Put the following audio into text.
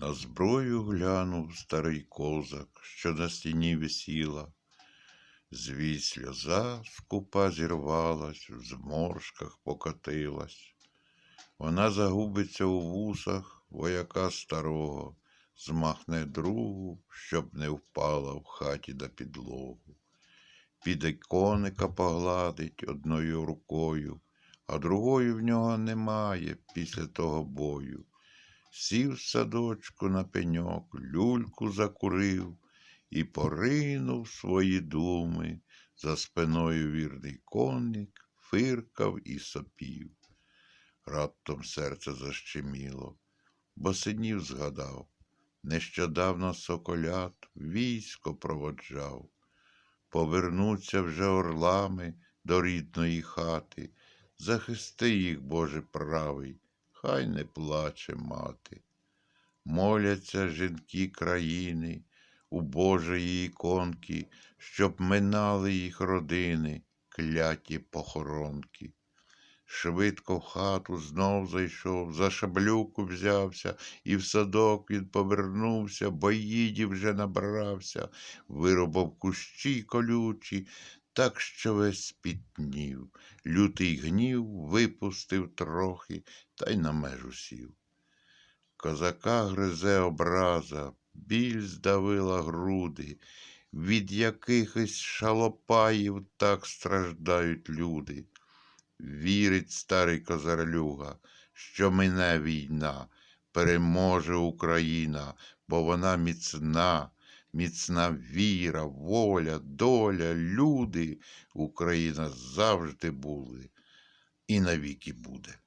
На зброю глянув старий козак, що на стіні висіла. Звій сльоза скупа зірвалась, в зморшках покотилась. Вона загубиться у вусах вояка старого, змахне другу, щоб не впала в хаті на підлогу. Піде коника погладить одною рукою, а другої в нього немає після того бою. Сів садочку на пеньок, люльку закурив і поринув свої думи. За спиною вірний коник фиркав і сопів. Раптом серце защеміло, бо синів згадав. Нещодавно соколят військо проводжав. Повернуться вже орлами до рідної хати. Захисти їх, Боже правий, хай не плаче мати. Моляться жінки країни у Божої іконки, щоб минали їх родини, кляті похоронки. Швидко в хату знов зайшов, за шаблюку взявся, і в садок він повернувся, бо їді вже набрався, виробив кущі колючі, так що весь спітнів. Лютий гнів випустив трохи та й на межу сів. Козака гризе образа, біль здавила груди, від якихось шалопаїв так страждають люди. Вірить старий козарлюга, що мине війна, переможе Україна, бо вона міцна, міцна віра, воля, доля, люди. Україна завжди були і навіки буде.